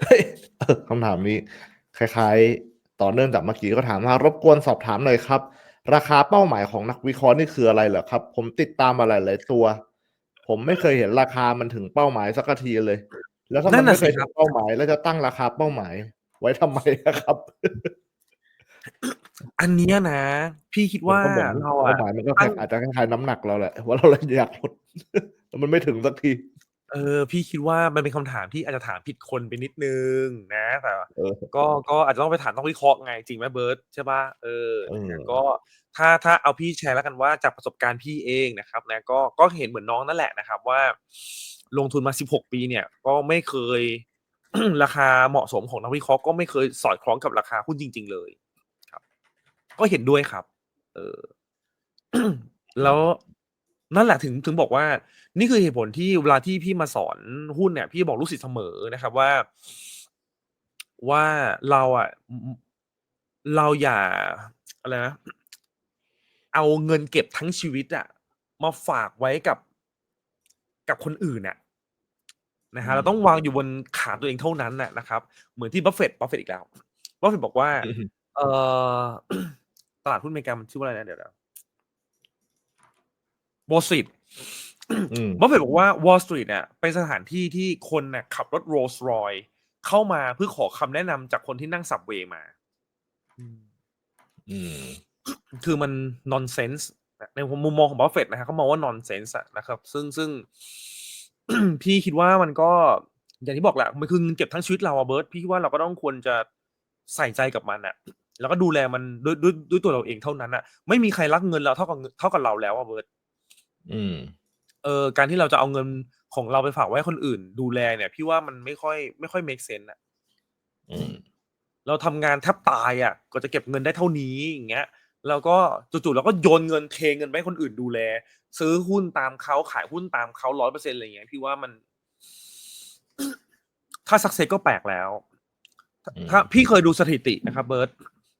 เฮ้ยเออคำถามนี้ คล้าย ๆ ต่อเนื่องจากเมื่อกี้ก็ถามว่ารบกวนสอบถามหน่อยครับ ราคาเป้าหมายของนักวิเคราะห์นี่คืออะไรเหรอครับ ผมติดตามมาหลายๆตัว ผมไม่เคยเห็นราคามันถึงเป้าหมายสักทีเลย แล้วถ้านั่มันนน่ะไม่เคยสิคถึรับงเป้าหมาย แล้วจะตั้งราคาเป้าหมาย ไว้ทำไมอะครับ อันเนี้ยนะ พี่คิดว่ามันก็เหมือนเราเป้าอะหมายมันก็ตั้งอาจจะคล้ายๆน้ำหนักเราแหละว่าเราเลยอยากลดแล้วมันไม่ถึงสักที เออ พี่คิดว่ามันเป็นคำถามที่อาจจะถามผิดคนไปนิดนึงนะ แต่เออ ก็ ก็อาจจะต้องไปถาม ต้องวิเคราะห์ไง จริงไหมเบิร์ต ใช่ป่ะเออ เออนะ ก็ถ้า ถ้าเอาพี่แชร์แล้วกันว่า จากประสบการณ์พี่เองนะครับนะ ก็ ก็เห็นเหมือนน้องนั่นแหละนะครับว่า ลงทุนมา 16 ปีเนี่ย ก็ไม่เคย ราคาเหมาะสมของนักวิเคราะห์ ก็ไม่เคยสอดคล้องกับราคาหุ้นจริง ๆ เลย ครับ ก็เห็นด้วยครับ เออ แล้ว นั่นแหละถึงถึงบอกว่า นี่คือเหตุผลที่เวลาที่พี่มาสอนหุ้นเนี่ย พี่บอกลูกศิษย์เสมอนะครับว่า ว่าเราอะอืมเราอย่าอะไรนะเอาเงินเก็บทั้งชีวิตอะมาฝากไว้กับกับคนอื่นน่ะนะอืฮะมเราต้องวางอยู่บนขาตัวเองเท่านั้นน่ะนะครับ เหมือนที่บัฟเฟตต์บัฟเฟตต์อีกแล้วบัฟเฟตต์บอกว่าอือฮึเอ่อตลาดหุ้นอเมริกามันชื่อว่าอะไรนะเดี๋ยว นะ Wall Street อืมบัฟเฟตต์บอกว่า Wall Street เนี่ยเป็นสถานที่ที่คนน่ะขับรถ Rolls Royce เข้ามาเพื่อขอคำแนะนำจากคนที่นั่ง Subway มาอืมอืมคือมัน nonsense นะในมุมมองของบัฟเฟตต์นะฮะเขามองว่า nonsense อะนะครับ ซึ่งซึ่งพี่คิดว่ามันก็อย่างที่บอกแหละมันคือเงินเก็บทั้งชีวิตเราอะเบิร์ตพี่คิดว่าเราก็ต้องควรจะใส่ใจกับมันอะแล้วก็ดูแลมันด้วยด้วยด้วยตัวเราเองเท่านั้นอะไม่มีใครรักเงินเราเท่ากับเงินเท่ากับเราแล้วอะเบิร์ต อืม เออ การที่เราจะเอาเงินของเราไปฝากไว้ให้คนอื่น ดูแลเนี่ย พี่ว่ามันไม่ค่อย ไม่ค่อย make sense อะ อืม เราทำงานแทบตายอะก็จะเก็บเงินได้เท่านี้ อย่างเงี้ย แล้วก็จู่ ๆ เราก็โยนเงิน เทเงินไปให้คนอื่นดูแล ซื้อหุ้นตามเขา ขายหุ้นตามเขาร้อยเปอร์เซ็นต์อะไรอย่างเงี้ย พี่ว่ามัน ถ้าสักเซสก็แปลกแล้วอืมถ้าพี่เคยดูสถิตินะครับเบิร์ต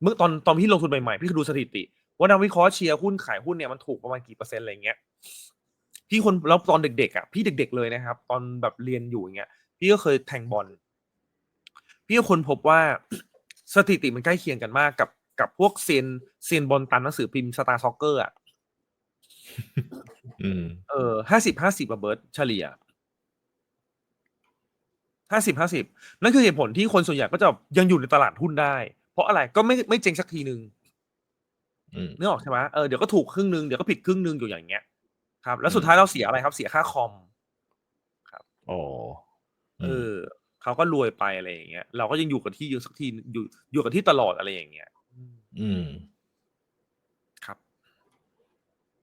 เมื่อตอน ตอนพี่ลงทุนใหม่ ๆ พี่เคยดูสถิติ ว่านักวิเคราะห์เชียร์หุ้นขายหุ้นเนี่ยมันถูกประมาณกี่เปอร์เซ็นต์อะไรเงี้ยพี่คนแล้วตอนเด็กๆอะพี่เด็ก ๆ เลยนะครับ ตอนแบบเรียนอยู่อย่างเงี้ย พี่ก็เคยแทงบอลพี่ก็คนพบว่าสถิติมันใกล้เคียงกันมากกับกับพวกเซียนเซียนบอลตามหนังสือพิมพ์สตาร์ซ็อกเกอร์อะอืมเออห้าสิบห้าสิบเบิร์ตเฉลี่ยห้าสิบห้าสิบนั่นคือเหตุผลที่คนส่วนใหญ่ก็จะยังอยู่ในตลาดหุ้นได้ เพราะอะไรก็ไม่ไม่เจ๊งสักทีหนึ่งอืม นึกออกใช่ไหมเออเดี๋ยวก็ถูกครึ่งหนึ่งเดี๋ยวก็ผิดครึ่งหนึ่งอยู่อย่างเงี้ย ครับ แล้วสุดอืมท้ายเราเสียอะไรครับ เสียค่าคอมอ๋อเออเขาก็รวยไปอะไรอย่างเงี้ย เราก็ยังอยู่กับที่อยู่สักทีอยู่อยู่กับที่ตลอดอะไรอย่างเงี้ย อืม